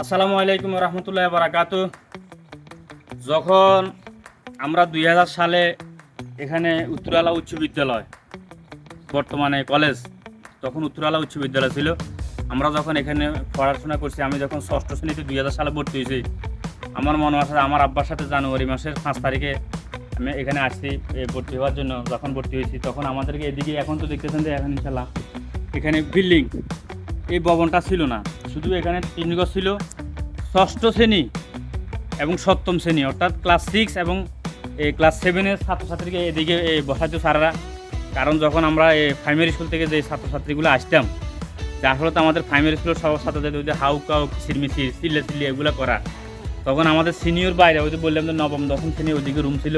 আসসালামু আলাইকুম রহমতুল্লাহ বারাকাতু যখন আমরা দুই হাজার সালে এখানে উত্তরালা উচ্চ বিদ্যালয়, বর্তমানে কলেজ, তখন উত্তরালা উচ্চ বিদ্যালয় ছিল। আমরা যখন এখানে পড়াশোনা করছি, আমি যখন ষষ্ঠ শ্রেণীতে দুই হাজার সালে ভর্তি হয়েছি, আমার মনে আছে আমার আব্বার সাথে জানুয়ারি মাসের পাঁচ তারিখে আমি এখানে আসছি ভর্তি হওয়ার জন্য যখন ভর্তি হয়েছি, তখন আমাদেরকে এদিকে এখন তো দেখতেছেন যে এখন ইনশাল্লাহ এখানে বিল্ডিং এই ভবনটা ছিল না। শুধু এখানে তিন তিনগজ ছিল। ষষ্ঠ শ্রেণি এবং সপ্তম শ্রেণি, অর্থাৎ ক্লাস সিক্স এবং এই ক্লাস সেভেনের ছাত্রছাত্রীকে এদিকে বসাতো স্যাররা। কারণ যখন আমরা এই প্রাইমারি স্কুল থেকে যে ছাত্রছাত্রীগুলো আসতাম, যার ফলে তো আমাদের প্রাইমারি স্কুলের সব ছাত্রদের ওই যে হাউ কাউ কিচিরমিচির চিল্লে চিল্লে এগুলো করা। তখন আমাদের সিনিয়র বাইরে ওই যে বললাম যে নবম, দশম শ্রেণি ওইদিকে রুম ছিল।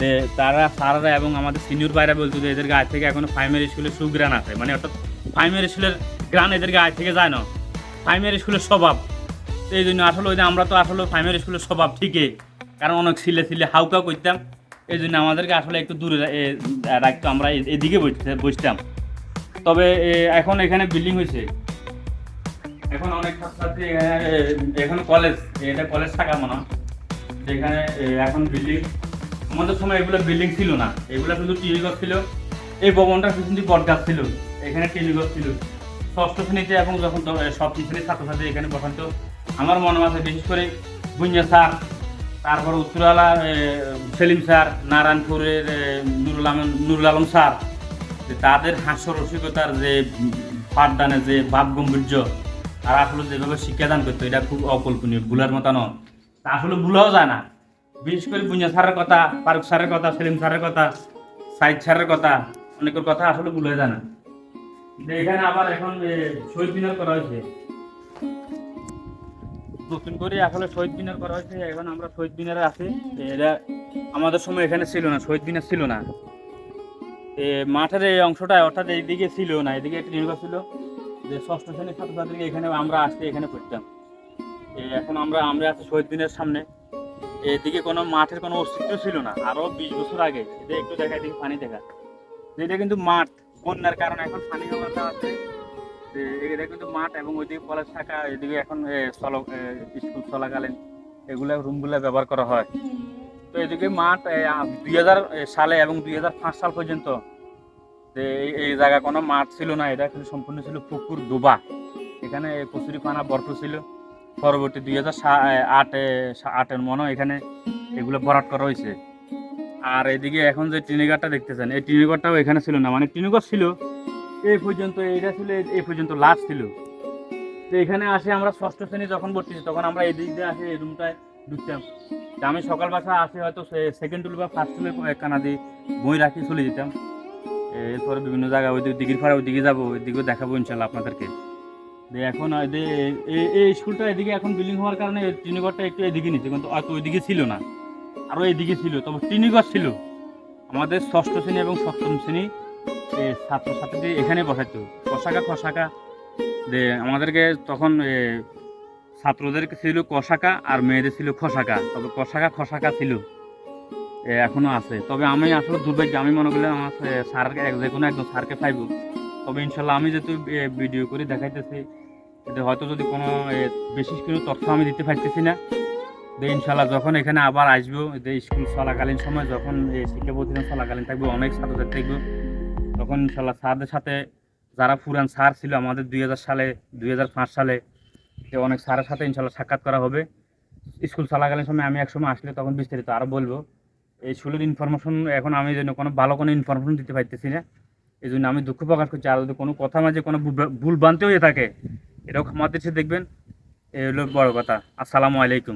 যে তারা, স্যাররা এবং আমাদের সিনিয়র বাইরে বলতো যে এদের গায়ে থেকে এখনও প্রাইমারি স্কুলের সুগ্রান আছে। মানে অর্থাৎ প্রাইমারি স্কুলের গ্রান এদের গায়ে থেকে যায় না। প্রাইমারি স্কুলের স্বভাব। এই জন্য আসলে ওই আমরা তো আসলে প্রাইমারি স্কুলের স্বভাব ঠিকই। কারণ অনেক ছিলে ছিলে হাউকা করতাম। এই জন্য আমাদেরকে আসলে একটু দূরে রাখতো। আমরা এদিকে বসতে- বসতাম। তবে এখন এখানে বিল্ডিং হয়েছে। এখন অনেক ছাত্রছাত্রী এখন কলেজ এটা কলেজ থাকা মনে। যেখানে এখন বিল্ডিং আমাদের সময় এগুলো বিল্ডিং ছিল না। এগুলো শুধু টিভি ঘর ছিল। এই ভবনটার পিছন দিয়ে বট গাছ ছিল। এখানে টিভি ঘর ছিল। ষষ্ঠ শ্রেণীতে এবং যখন সপ্তম শ্রেণির ছাত্রছাত্রী এখানে বসান্ত আমার মনে আছে বিশেষ করে বুঞ্জা স্যার তারপর উত্তরালা সেলিম স্যার নারায়ণপুরের নুরুল আলম নুরুল আলম স্যার তাদের হাস্য রসিকতার যে উম, পাঠদানে যে ভাব গম্ভীর্য তারা আসলে যেভাবে শিক্ষাদান করতো এটা খুব অকল্পনীয় ভুলার মতো নয়। তা আসলে ভুলাও যায় না। বিশেষ করে বুঞ্জা স্যারের কথা ফারুক স্যারের কথা সেলিম স্যারের কথা সাইদ স্যারের কথা অনেকের কথা আসলে ভুলে যায় না। এখানে আবার এখন শহীদ মিনার করা হয়েছে। নতুন করে আসলে শহীদ মিনার করা হয়েছে, এখন আমরা শহীদ মিনারে আছি। এটা আমাদের সময় এখানে ছিল না, শহীদ মিনার ছিল না। মাঠের এই অংশটা অর্থাৎ এইদিকে ছিল না, এদিকে একটা নির্ভর ছিল। যে ষষ্ঠ শ্রেণির ছাত্রছাত্রীকে এখানে আমরা আসতে এখানে পড়তাম এখন আমরা আমরা আছি শহীদ দিনের সামনে। এদিকে কোনো মাঠের কোনো অস্তিত্ব ছিল না, আরও বিশ বছর আগে। এটা একটু দেখা, এদিকে পানি দেখা। এটা কিন্তু মাঠ। বন্যার কারণে এখন পানি জমাটা আছে এটা কিন্তু মাঠ এবং ওইদিকে কলেজ শাখা এদিকে এখন এ, স্কুল চলাকালীন এগুলা রুমগুলো ব্যবহার করা হয়। তো এদিকে মাঠ দুই হাজার সালে এবং দুই হাজার পাঁচ সাল পর্যন্ত যে এই- জায়গা কোনো মাঠ ছিল না এটা কিন্তু সম্পূর্ণ ছিল পুকুর ডোবা। এখানে কচুরি পানা ভরপুর ছিল। পরবর্তী দুই হাজার আটে আটের মনে এখানে এগুলো ভরাট করা হয়েছে। আর এদিকে এখন যে টিনিঘরটা দেখতেছেন এই টিনিঘরটাও এখানে ছিল না মানে টিনিঘর ছিল এই পর্যন্ত এইটা ছিল এই- পর্যন্ত লাস্ট ছিল। তো এখানে আসে আমরা ষষ্ঠ শ্রেণি যখন হই, তখন আমরা এই দিক দিয়ে আসে এই রুমটায় ঢুকতাম। তা আমি সকাল বাসা আসে হয়তো সেকেন্ড টুল বা ফার্স্ট টুলে কানা দিয়ে বই রাখি চলে যেতাম। এরপরে বিভিন্ন জায়গায় ওই দিঘির ফাড়া ওই দিকে যাব ওই দিকেও দেখাবো ইনশাল্লাহ আপনাদেরকে। এখন এই- স্কুলটা এদিকে এখন বিল্ডিং হওয়ার কারণে টিনিঘরটা একটু এদিকে নিচ্ছে কিন্তু অত ওইদিকে ছিল না। আরও এদিকে ছিল, তবে টিনিঘর ছিল। আমাদের ষষ্ঠ শ্রেণি এবং সপ্তম শ্রেণি ছাত্রছাত্রীদের এখানে বসাইতো। কষাকা যে আমাদেরকে তখন ছাত্রদেরকে ছিল কষাকা আর মেয়েদের ছিল খসাকা। তবে কষাকা, খসাকা ছিল। এখনও আছে। তবে আমি আসলে দুর্ভাগ্য, আমি মনে করলাম আমার স্যারকে যে কোনো একজন স্যারকে পাইব। তবে ইনশাল্লাহ আমি যেহেতু ভিডিও করে দেখাইতেছি হয়তো যদি কোনো বিশেষ কোনো তথ্য আমি দিতে পারতেছি না। ইনশাল্লাহ যখন এখানে আবার আসব স্কুল চলাকালীন সময় যখন শিক্ষা প্রতিষ্ঠান চলাকালীন থাকবে, অনেক ছাত্রছাত্রী থাকবে তখন ইনশাল্লাহ স্যারদের সাথে যারা পুরান স্যার ছিল আমাদের দুই হাজার সালে, দুই হাজার পাঁচ সালে অনেক স্যারের সাথে ইনশাল্লাহ সাক্ষাৎ করা হবে। স্কুল চলাকালীন সময় আমি একসময় আসলে তখন বিস্তারিত আরও বলব। এই স্কুলের ইনফরমেশন এখন আমি যেন কোনো ভালো কোনো ইনফরমেশন দিতে পারতেছি না এই জন্য আমি দুঃখ প্রকাশ করছি। আর যদি কোনো কথা মাঝে কোনো ভুল- ভ্রান্তি হয়ে থাকে, এটাও ক্ষমা দৃষ্টি দেখবেন। এই হলো বড় কথা। আসসালামু আলাইকুম।